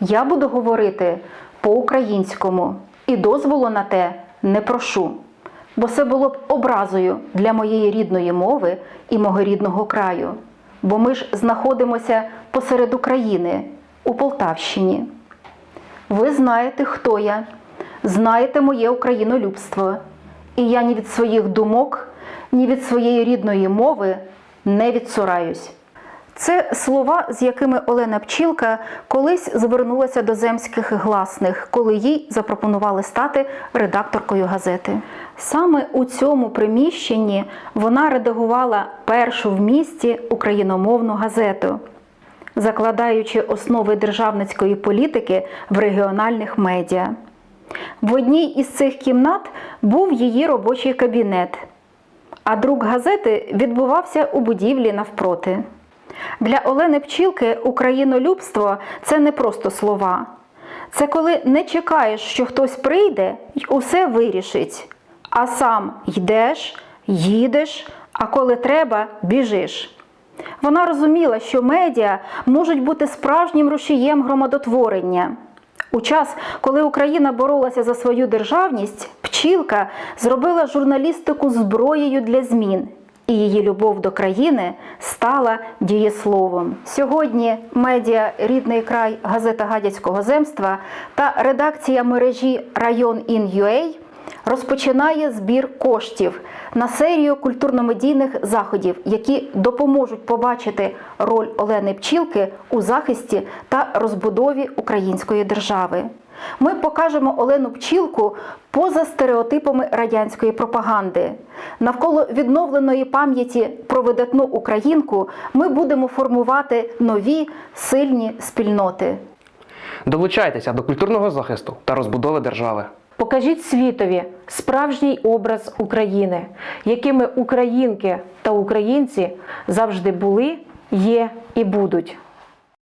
Я буду говорити по-українському і дозволу на те не прошу, бо це було б образою для моєї рідної мови і мого рідного краю, бо ми ж знаходимося посеред України у Полтавщині. Ви знаєте, хто я, знаєте моє українолюбство, і я ні від своїх думок, ні від своєї рідної мови не відсураюсь. Це слова, з якими Олена Пчілка колись звернулася до земських гласних, коли їй запропонували стати редакторкою газети. Саме у цьому приміщенні вона редагувала першу в місті україномовну газету закладаючи основи державницької політики в регіональних медіа. В одній із цих кімнат був її робочий кабінет, а друк газети відбувався у будівлі навпроти. Для Олени Пчілки українолюбство це не просто слова. Це коли не чекаєш, що хтось прийде і усе вирішить, а сам йдеш, їдеш, а коли треба, біжиш. Вона розуміла, що медіа можуть бути справжнім рушієм громадотворення. У час, коли Україна боролася за свою державність, пчілка зробила журналістику зброєю для змін, і її любов до країни стала дієсловом. Сьогодні медіа Рідний край газета Гадяцького земства та редакція мережі Район Ін.UA розпочинає збір коштів на серію культурно-медійних заходів, які допоможуть побачити роль Олени Пчілки у захисті та розбудові української держави. Ми покажемо Олену Пчілку поза стереотипами радянської пропаганди. Навколо відновленої пам'яті про видатну українку ми будемо формувати нові сильні спільноти. Долучайтеся до культурного захисту та розбудови держави. Покажіть світові справжній образ України, якими українки та українці завжди були, є і будуть.